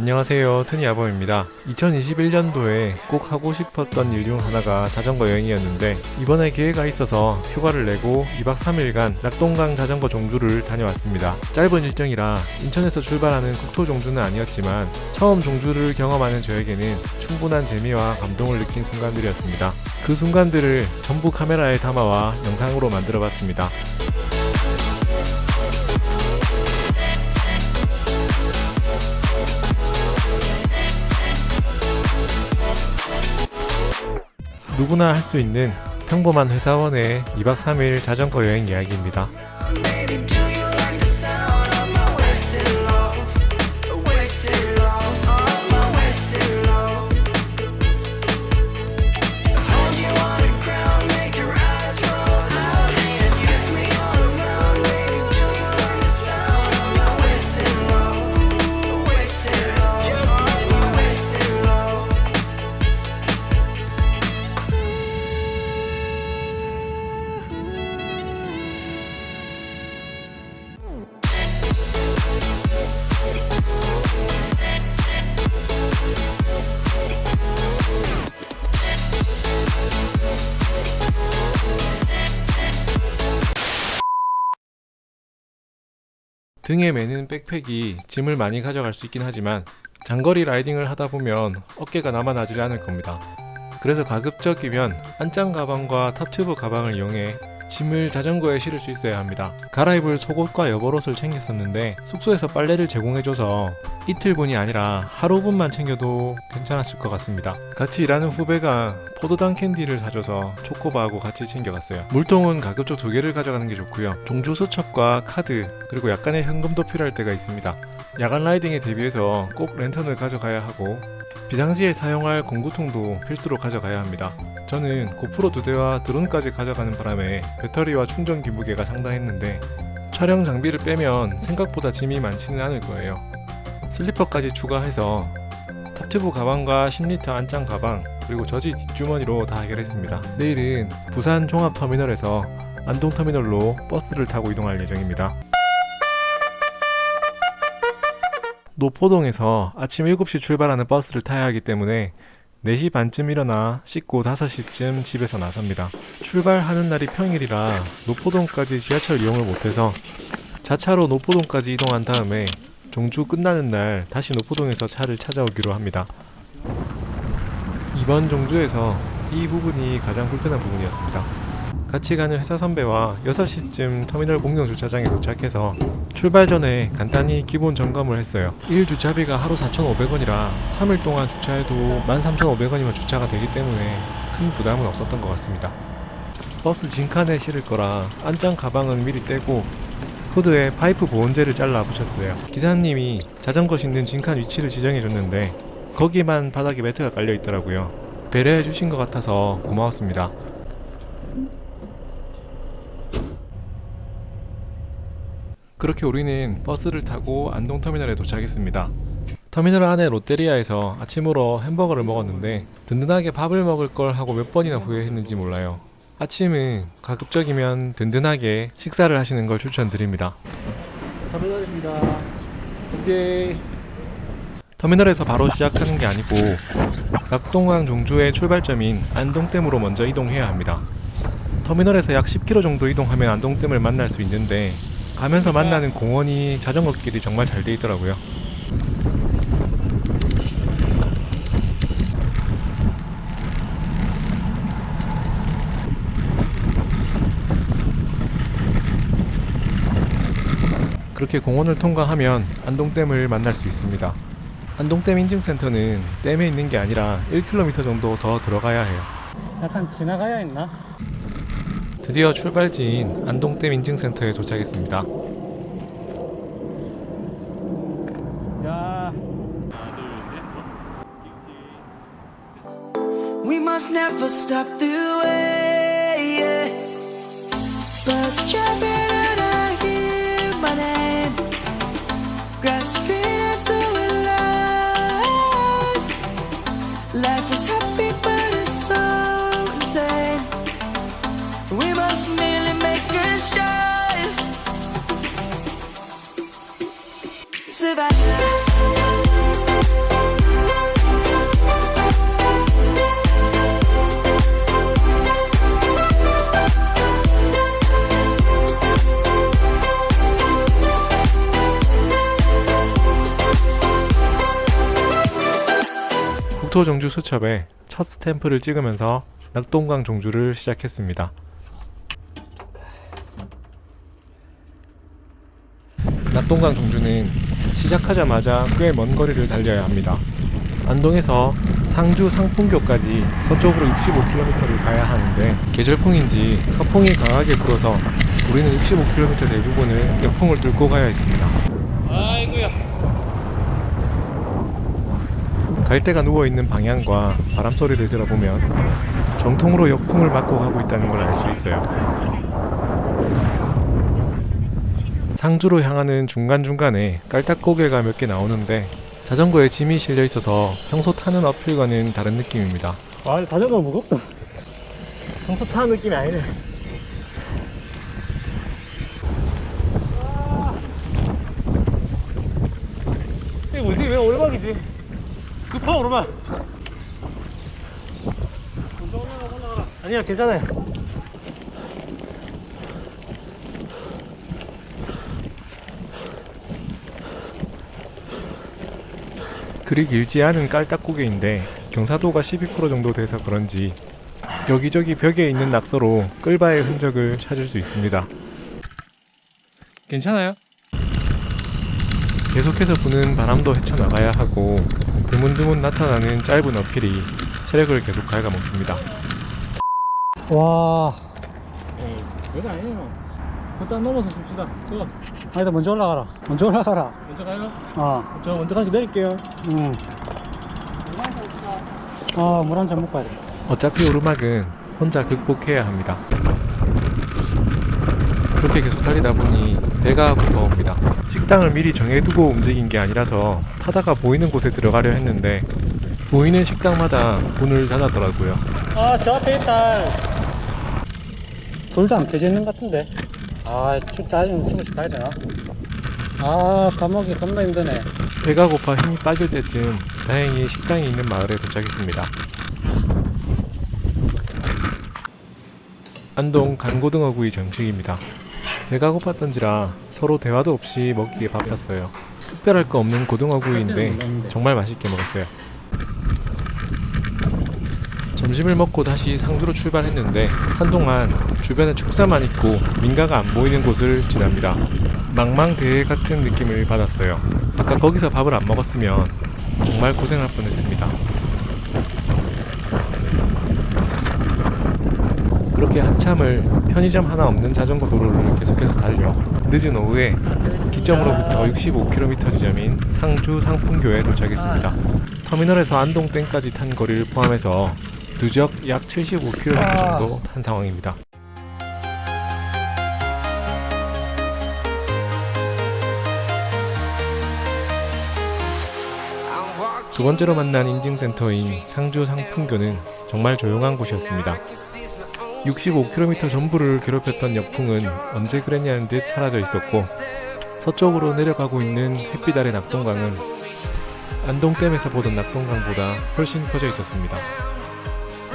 안녕하세요. 트니아범입니다. 2021년도에 꼭 하고 싶었던 일 중 하나가 자전거 여행이었는데 이번에 기회가 있어서 휴가를 내고 2박 3일간 낙동강 자전거 종주를 다녀왔습니다. 짧은 일정이라 인천에서 출발하는 국토 종주는 아니었지만 처음 종주를 경험하는 저에게는 충분한 재미와 감동을 느낀 순간들이었습니다. 그 순간들을 전부 카메라에 담아와 영상으로 만들어 봤습니다. 누구나 할 수 있는 평범한 회사원의 2박 3일 자전거 여행 이야기입니다. 등에 매는 백팩이 짐을 많이 가져갈 수 있긴 하지만 장거리 라이딩을 하다 보면 어깨가 남아나질 않을 겁니다. 그래서 가급적이면 안짱 가방과 탑튜브 가방을 이용해 짐을 자전거에 실을 수 있어야 합니다. 갈아입을 속옷과 여벌옷을 챙겼었는데 숙소에서 빨래를 제공해줘서 이틀분이 아니라 하루분만 챙겨도 괜찮았을 것 같습니다. 같이 일하는 후배가 포도당 캔디를 사줘서 초코바하고 같이 챙겨갔어요. 물통은 가급적 두 개를 가져가는 게 좋고요. 종주 수첩과 카드 그리고 약간의 현금도 필요할 때가 있습니다. 야간 라이딩에 대비해서 꼭 랜턴을 가져가야 하고 비상시에 사용할 공구통도 필수로 가져가야 합니다. 저는 고프로 두 대와 드론까지 가져가는 바람에 배터리와 충전기 무게가 상당했는데 촬영 장비를 빼면 생각보다 짐이 많지는 않을 거예요. 슬리퍼까지 추가해서 탑튜브 가방과 10리터 안짱 가방 그리고 저지 뒷주머니로 다 해결했습니다. 내일은 부산 종합터미널에서 안동터미널로 버스를 타고 이동할 예정입니다. 노포동에서 아침 7시 출발하는 버스를 타야 하기 때문에 4시 반쯤 일어나 씻고 5시쯤 집에서 나섭니다. 출발하는 날이 평일이라 노포동까지 지하철 이용을 못해서 자차로 노포동까지 이동한 다음에 종주 끝나는 날 다시 노포동에서 차를 찾아오기로 합니다. 이번 종주에서 이 부분이 가장 불편한 부분이었습니다. 같이 가는 회사 선배와 6시쯤 터미널 공영 주차장에 도착해서 출발 전에 간단히 기본 점검을 했어요. 1 주차비가 하루 4,500원이라 3일 동안 주차해도 13,500원이면 주차가 되기 때문에 큰 부담은 없었던 것 같습니다. 버스 진칸에 실을 거라 안장 가방은 미리 떼고 후드에 파이프 보온재를 잘라 붙였어요. 기사님이 자전거 싣는 진칸 위치를 지정해 줬는데 거기만 바닥에 매트가 깔려 있더라고요. 배려해 주신 것 같아서 고마웠습니다. 그렇게 우리는 버스를 타고 안동터미널에 도착했습니다. 터미널 안에 롯데리아에서 아침으로 햄버거를 먹었는데 든든하게 밥을 먹을 걸 하고 몇 번이나 후회했는지 몰라요. 아침은 가급적이면 든든하게 식사를 하시는 걸 추천드립니다. 터미널입니다. 오케이. 터미널에서 바로 시작하는 게 아니고 낙동강 종주의 출발점인 안동댐으로 먼저 이동해야 합니다. 터미널에서 약 10km 정도 이동하면 안동댐을 만날 수 있는데 가면서 만나는 공원이 자전거 길이 정말 잘 돼 있더라고요. 그렇게 공원을 통과하면 안동댐을 만날 수 있습니다. 안동댐 인증센터는 댐에 있는 게 아니라 1km 정도 더 들어가야 해요. 약간 지나가야 했나? 드디어 출발지인 안동댐 인증센터에 도착했습니다. 야 We must never stop the 국토 정주 수첩에 첫 스탬프를 찍으면서 낙동강 종주를 시작했습니다. 낙동강 종주는 시작하자마자 꽤 먼 거리를 달려야 합니다. 안동에서 상주 상풍교까지 서쪽으로 65km를 가야 하는데 계절풍인지 서풍이 강하게 불어서 우리는 65km 대부분을 역풍을 뚫고 가야 했습니다. 아이고야. 갈대가 누워 있는 방향과 바람 소리를 들어보면 정통으로 역풍을 맞고 가고 있다는 걸 알 수 있어요. 상주로 향하는 중간중간에 깔딱고개가 몇 개 나오는데 자전거에 짐이 실려 있어서 평소 타는 어필과는 다른 느낌입니다. 아, 자전거 무겁다. 평소 타는 느낌이 아니네. 이게 뭐지? 왜 오르막이지? 급한 오르막. 올라가라, 올라가라. 아니야, 괜찮아요. 그리 길지 않은 깔딱고개인데 경사도가 12% 정도 돼서 그런지 여기저기 벽에 있는 낙서로 끌바의 흔적을 찾을 수 있습니다. 괜찮아요? 계속해서 부는 바람도 헤쳐나가야 하고 드문드문 나타나는 짧은 어필이 체력을 계속 갉아먹습니다. 와. 에이, 별거 아니에요. 일단 넘어서 줍시다. 저, 아니다 먼저 올라가라 먼저 올라가라 먼저 가요? 어저 먼저 가기 내릴게요. 응. 어, 물한 잔 먹고 가야 돼. 어차피 오르막은 혼자 극복해야 합니다. 그렇게 계속 달리다 보니 배가 고파옵니다. 식당을 미리 정해두고 움직인 게 아니라서 타다가 보이는 곳에 들어가려 했는데 보이는 식당마다 문을 닫았더라고요. 아, 저 앞에 있다. 돌도 안 펴져 있는 것 같은데. 아, 춥다. 좀 조금씩 가야 되나? 아, 감옥이 겁나 힘드네. 배가 고파 힘이 빠질 때쯤 다행히 식당이 있는 마을에 도착했습니다. 안동 간고등어구이 정식입니다. 배가 고팠던지라 서로 대화도 없이 먹기에 바빴어요. 특별할 거 없는 고등어구이인데 정말 맛있게 먹었어요. 점심을 먹고 다시 상주로 출발했는데 한동안 주변에 축사만 있고 민가가 안 보이는 곳을 지납니다. 망망대해 같은 느낌을 받았어요. 아까 거기서 밥을 안 먹었으면 정말 고생할 뻔했습니다. 그렇게 한참을 편의점 하나 없는 자전거 도로를 계속해서 달려 늦은 오후에 기점으로부터 65km 지점인 상주 상풍교에 도착했습니다. 터미널에서 안동댐까지 탄 거리를 포함해서 누적 약 75km 정도 탄 상황입니다. 두 번째로 만난 인증센터인 상주 상풍교는 정말 조용한 곳이었습니다. 65km 전부를 괴롭혔던 역풍은 언제 그랬냐는 듯 사라져 있었고 서쪽으로 내려가고 있는 햇빛 아래 낙동강은 안동댐에서 보던 낙동강보다 훨씬 커져 있었습니다.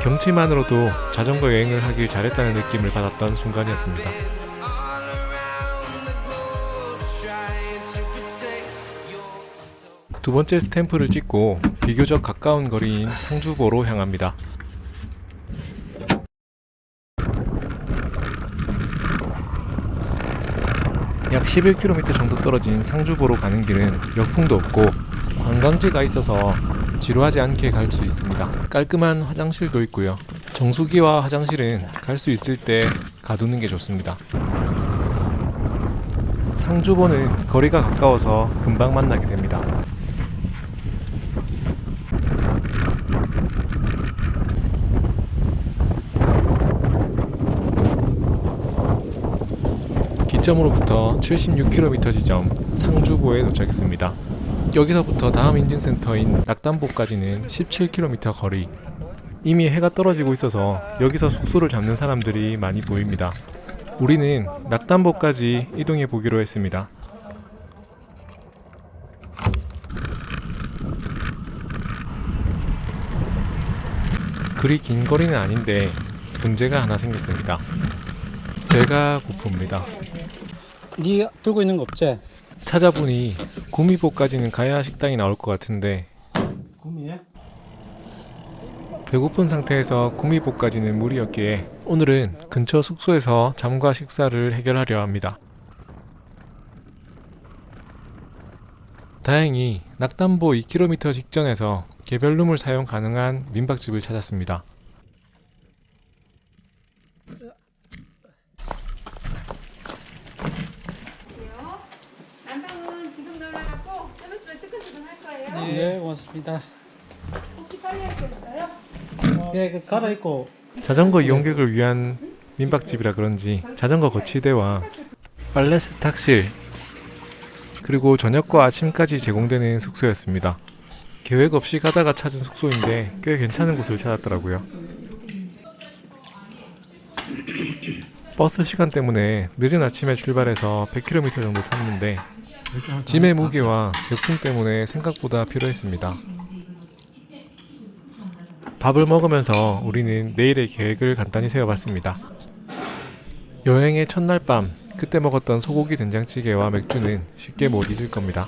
경치만으로도 자전거 여행을 하길 잘했다는 느낌을 받았던 순간이었습니다. 두 번째 스탬프를 찍고 비교적 가까운 거리인 상주보로 향합니다. 약 11km 정도 떨어진 상주보로 가는 길은 역풍도 없고 관광지가 있어서 지루하지 않게 갈 수 있습니다. 깔끔한 화장실도 있고요. 정수기와 화장실은 갈 수 있을 때 가두는 게 좋습니다. 상주보는 거리가 가까워서 금방 만나게 됩니다. 기점으로부터 76km 지점 상주보에 도착했습니다. 여기서부터 다음 인증센터인 낙담보까지는 17km 거리. 이미 해가 떨어지고 있어서 여기서 숙소를 잡는 사람들이 많이 보입니다. 우리는 낙담보까지 이동해 보기로 했습니다. 그리 긴 거리는 아닌데 문제가 하나 생겼습니다. 배가 고픕니다. 네 들고 있는 거 없지? 찾아보니 구미보까지는 가야 식당이 나올 것 같은데 구미에? 배고픈 상태에서 구미복까지는 무리였기에 오늘은 근처 숙소에서 잠과 식사를 해결하려 합니다. 다행히 낙담보 2km 직전에서 개별룸을 사용 가능한 민박집을 찾았습니다. 난방은 지금 넣어갖고 좀 있으면 뜨끈뜨끈 할 거예요. 네, 고맙습니다. 혹시 빨리 할거 있어요? 예, 그 갈아입고 자전거 이용객을 위한 민박집이라 그런지 자전거 거치대와 빨래 세탁실 그리고 저녁과 아침까지 제공되는 숙소였습니다. 계획 없이 가다가 찾은 숙소인데 꽤 괜찮은 곳을 찾았더라고요. 버스 시간 때문에 늦은 아침에 출발해서 100km 정도 탔는데 짐의 무게와 역풍 때문에 생각보다 피로했습니다. 밥을 먹으면서 우리는 내일의 계획을 간단히 세워봤습니다. 여행의 첫날 밤, 그때 먹었던 소고기 된장찌개와 맥주는 쉽게 못 잊을 겁니다.